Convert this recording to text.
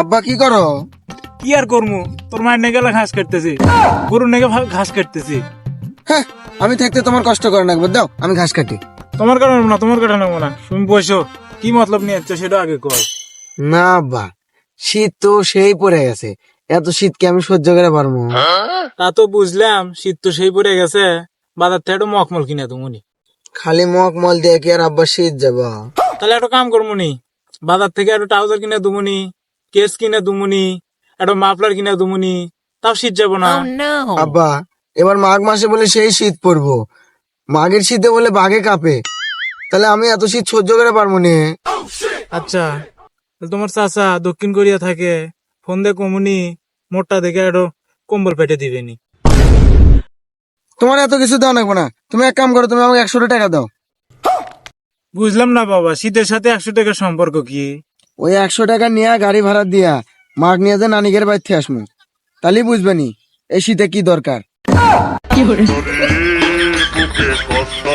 আব্বা কি করো? কি আর করমু? তোর মায়ের নেগে ঘাস কাটতেছি। গরুর নেগে ঘাস কাটতেছি। হ্যাঁ আমি থাকতে তোমার কষ্ট করে নাকবো দাও আমি ঘাস কাটি। তোমার কারণে না তোমার কারণে না। তুমি বসো কি মতলব নিয়ে যাচ্ছ সেটা আগে কর। না আব্বা শীত তো সেই পড়ে গেছে। এত শীতকে আমি সহ্য করে পারব তা তো বুঝলাম শীত তো সেই পড়ে গেছে। বাজার থেকে একটু মখমল কিনে তুমি খালি মক মল দিয়ে কি আর আব্বা শীত যাব? তাহলে একটা কাম করব নি। বাজার থেকে একটু ট্রাউজার কিনে দুমুনি কেস কিনে দুমুনি একটা মাফলার কিনে দুমুনি তাও শীত যাব না। আব্বা এবার মাঘ মাসে বলে সেই শীত পড়ব। মাঘের শীতে বলে বাঘে কাঁপে। তাহলে আমি এত শীত সহ্য করে পারব নি। আচ্ছা তোমার চাচা দক্ষিণ কোরিয়া থাকে। ফোন দিয়ে কমুনি মোটটা দেখে একটু কম্বল পেটে দিবেনি তোমার এত কিছু দাও লাগবে না। তুমি এক কাম করো তুমি আমাকে একশো টাকা দাও। বুঝলাম না বাবা শীতের সাথে একশো টাকার সম্পর্ক কি? ওই একশো টাকা নিয়ে গাড়ি ভাড়া দিয়া মাঘ নিয়ে যে নানিকের বাড়িতে আসমু। তাহলেই বুঝবেনি এই শীতে কি দরকার। কি কষ্ট